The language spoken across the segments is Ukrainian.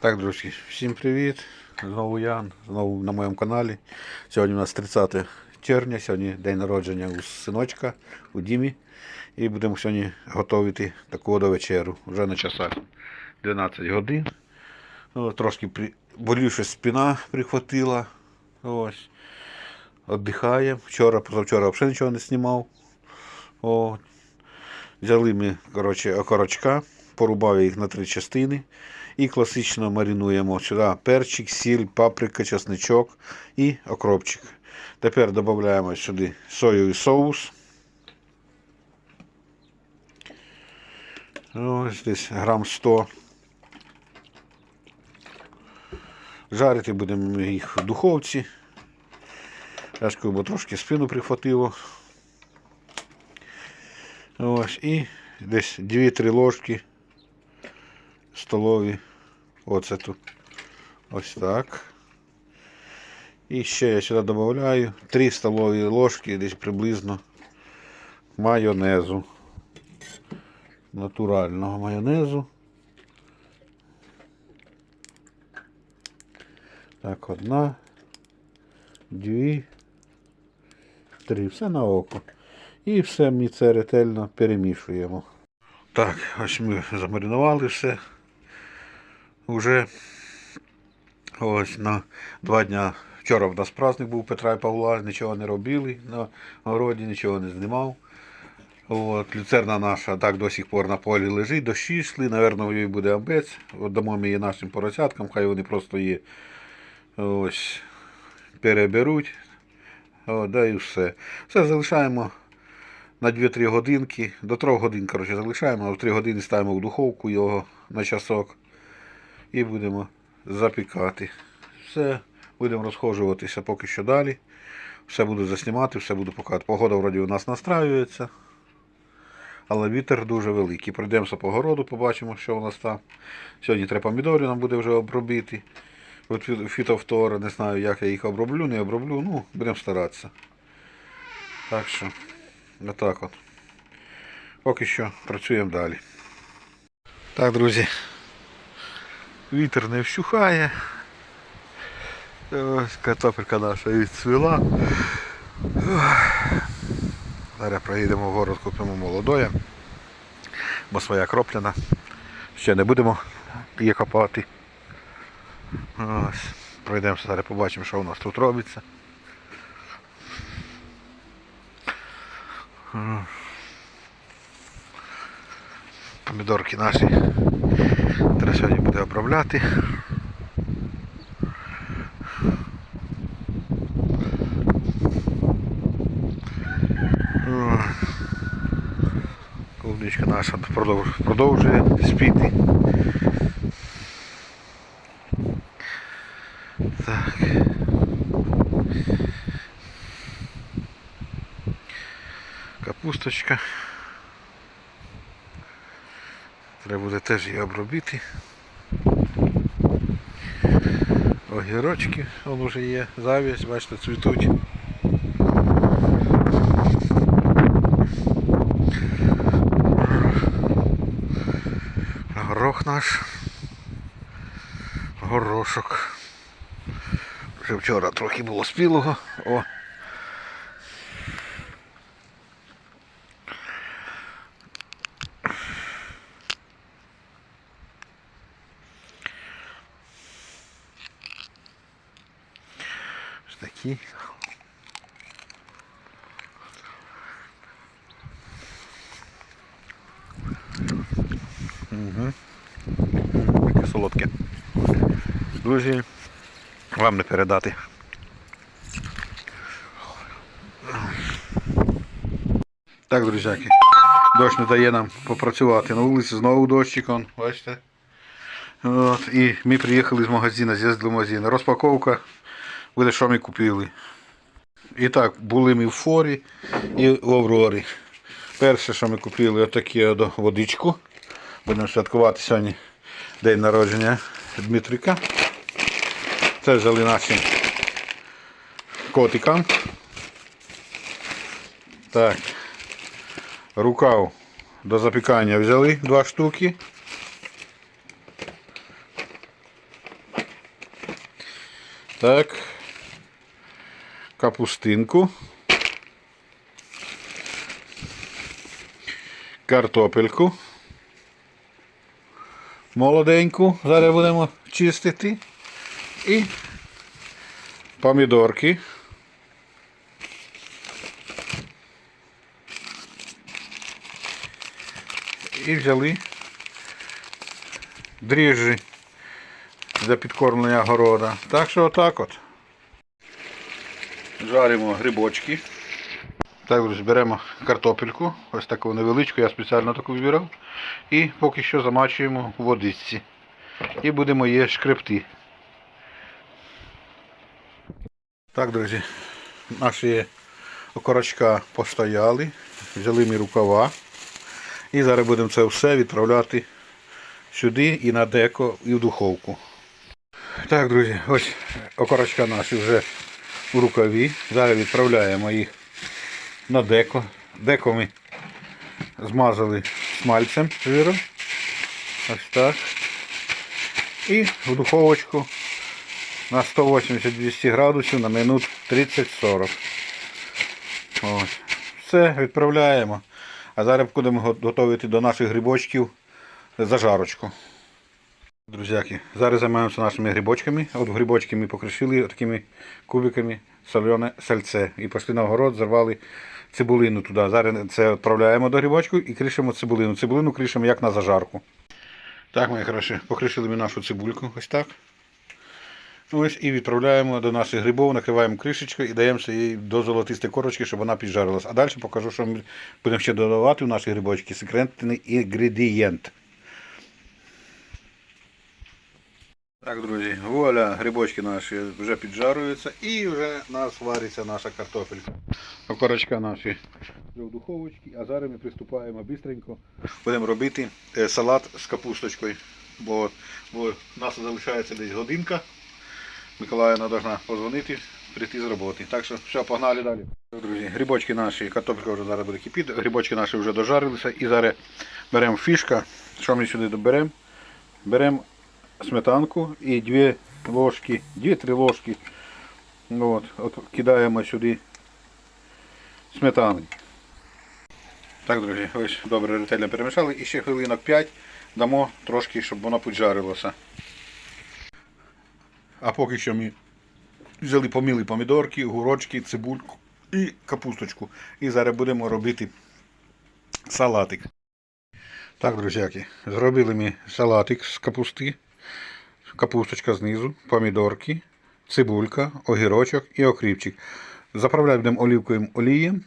Так, друзі, всім привіт! Знову я, знову на моєму каналі. Сьогодні у нас 30 червня, сьогодні день народження у синочка, у Дімі. І будемо сьогодні готувати таку до вечеру. Вже на часах 12 годин. Ну, трошки при... болівши спина прихватила. Ось. Отдихаємо. Вчора, позавчора взагалі нічого не знімав. О, Взяли ми коротше, окорочка, порубав їх на три частини. І класично маринуємо сюди перчик, сіль, паприка, чесничок і окропчик. Тепер додаємо сюди соєвий соус. Ось десь грам 100. Жарити будемо їх в духовці. Ж бо трошки спину прихватило. Ось, і десь 2-3 ложки столові оцету. Ось так. І ще я сюди додаю 3 столові ложки десь приблизно майонезу. Натурального майонезу. Так, одна, дві, три. Все на око. І все ми це ретельно перемішуємо. Так, ось ми замаринували все. Уже ось на два дня. Вчора в нас праздник був Петра і Павла, нічого не робили на городі, нічого не знімав. От, люцерна наша так до сих пор на полі лежить, дощі йшли, напевно, їй буде амбець. Отдамо ми її нашим поросяткам, хай вони просто її ось переберуть. О, да і все. Все залишаємо на 2-3 годинки. До 3 годин коротше, залишаємо, а в 3 години ставимо в духовку його на часок і будемо запікати. Все, будемо розхожуватися поки що далі. Все буду заснімати, все буду показувати. Погода вроді у нас настраюється. Але вітер дуже великий. Пройдемося по городу, побачимо, що у нас там. Сьогодні треба помідори нам буде вже обробити. От фі- фітофтора, не знаю, як я їх оброблю, не оброблю. Ну, будемо старатися. Так що, отак от. Поки що працюємо далі. Так, друзі. Вітер не вщухає. Ось картопелька наша відцвіла. Зараз проїдемо в город, купимо молодое, бо своя кропляна. Ще не будемо її копати. Ось. Пройдемося зараз, побачимо, що у нас тут робиться. Помідорки наші. Треба сьогодні буде обробляти. Клубничка наша продовжує спіти. Так. Капусточка. Треба буде теж її обробити. Огірочки, вон уже є, завість, бачите, цвітуть. Горох наш. Горошок. Вже вчора трохи було спілого. О. Ось такі. Угу. Таке солодке. Друзі, вам не передати. Так, друзяки, дощ не дає нам попрацювати. На вулиці знову дощик, бачите. От, і ми приїхали з магазину, з'їздили в магазин. Розпаковка буде, що ми купили. І так, були ми в форі і в Аврорі. Перше, що ми купили, отакі от водичку. Будемо святкувати сьогодні день народження Дмитрика. Це взяли нашим котикам. Так. Рукав до запікання взяли два штуки. Так. Капустинку. Картопельку. Молоденьку. Зараз будемо чистити. І помідорки. І взяли дріжджі для підкормлення города. Так що отак от. Жаримо грибочки. Так, друзі, беремо картопельку, ось таку невеличку, я спеціально таку вибирав. І поки що замачуємо у водичці. І будемо її шкребти. Так, друзі, наші окорочка постояли, взяли ми рукава. І зараз будемо це все відправляти сюди і на деко, і в духовку. Так, друзі, ось окорочка наші вже у рукаві. Зараз відправляємо їх на деко. Деко ми змазали смальцем жиром. Ось так. І в духовочку на 180-200 градусів на минут 30-40. Ось. Все, відправляємо. А зараз будемо готувати до наших грибочків зажарочку. Друзяки, зараз займаємося нашими грибочками. От грибочки ми покришили такими кубиками солене сальце. І пішли на огород, зарвали цибулину туди. Зараз це відправляємо до грибочку і кришимо цибулину. Цибулину кришимо як на зажарку. Так, мої хороші, покришили ми нашу цибульку. Ось так. Ось і відправляємо до наших грибів, накриваємо кришечкою і даємо їй до золотистої корочки, щоб вона піджарилась. А далі покажу, що ми будемо ще додавати в наші грибочки секретний інгредієнт. Так, друзі, вуаля, грибочки наші вже піджарюються і вже у нас вариться наша картопелька. Окорочка наші вже в духовочці, а зараз ми приступаємо швидко. Будемо робити е, салат з капусточкою. Бо, бо нас залишається десь годинка. Миколаївна повинна позвонити, прийти з роботи. Так що все, погнали далі. Друзі, грибочки наші, картопелька вже зараз буде кипіти, грибочки наші вже дожарилися. І зараз беремо фішка. Що ми сюди доберемо? Беремо сметанку і дві ложки, дві-три ложки. От, от, кидаємо сюди сметани. Так, друзі, ось добре ретельно перемішали. І ще хвилинок 5 дамо трошки, щоб воно піджарилося. А поки що ми взяли поміли помідорки, гурочки, цибульку і капусточку. І зараз будемо робити салатик. Так, друзяки, зробили ми салатик з капусти. Капусточка знизу, помідорки, цибулька, огірочок і окріпчик. Заправляємо будемо оливковим олієм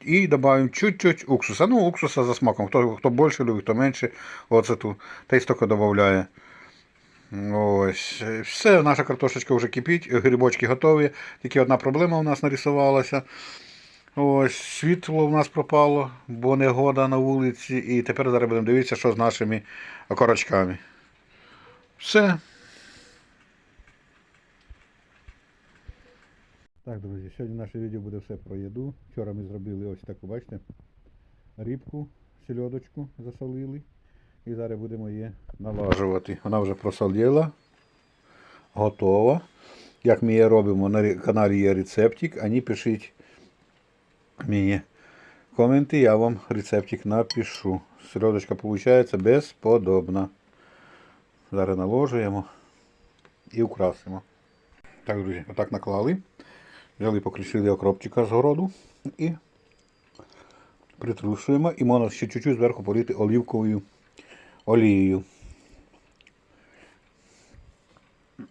і додаємо чуть-чуть уксуса. Ну, уксуса за смаком. Хто, хто більше любить, хто менше. Оцету. Та й стільки додає. Ось. Все, наша картошечка вже кипить, грибочки готові. Тільки одна проблема у нас нарисувалася. Ось, світло у нас пропало, бо негода на вулиці. І тепер зараз будемо дивитися, що з нашими окорочками. Все. Так, друзі, сьогодні наше відео буде все про їду. Вчора ми зробили ось таку, бачите, рибку, сельодочку засолили. І зараз будемо її налажувати. Вона вже просоліла, готова. Як ми її робимо, на каналі є рецептик, а не пишіть мені коменти, я вам рецептик напишу. Сельодочка виходить безподобна. Зараз наложуємо і украсимо. Так, друзі, отак наклали. Взяли, покришили окропчика з городу і притрушуємо. І можна ще чуть-чуть зверху полити олівковою олією.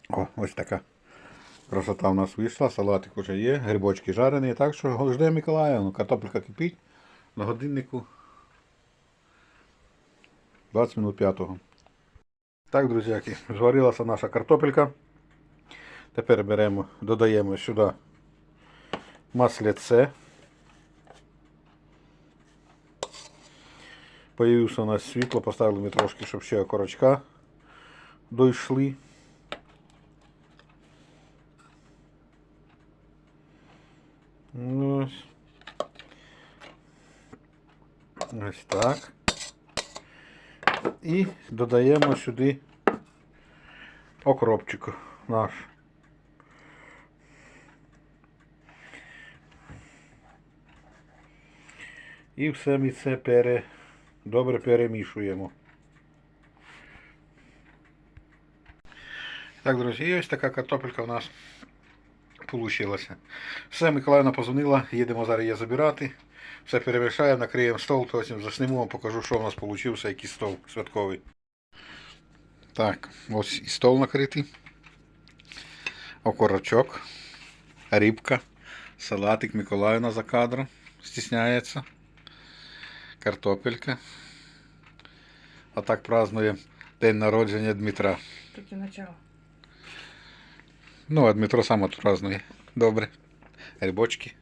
О, ось така красота в нас вийшла, салатик вже є, грибочки жарені. Так що ждемо Миколаївну, картопелька кипить на годиннику 20 минут п'ятого. Так, друзяки, зварилася наша картопелька. Тепер беремо, додаємо сюди масляце. Появився у нас світло, поставили ми трошки, щоб ще окорочка дійшли. Ось. Ось так. І додаємо сюди окропчик наш. І все ми це пере... добре перемішуємо. Так, друзі, ось така картопелька у нас получилася. Все, Миколаївна позвонила, їдемо зараз її забирати. Все перемішаємо, накриємо стол, потім засніму вам, покажу, що у нас вийшов, який стол святковий. Так, ось і стол накритий. Окорочок, рибка, салатик Миколаївна за кадром. Стісняється. Картопелька. А так празднуємо день народження Дмитра. Тільки начало. Ну, а Дмитро сам от празднує. Добре. Грибочки.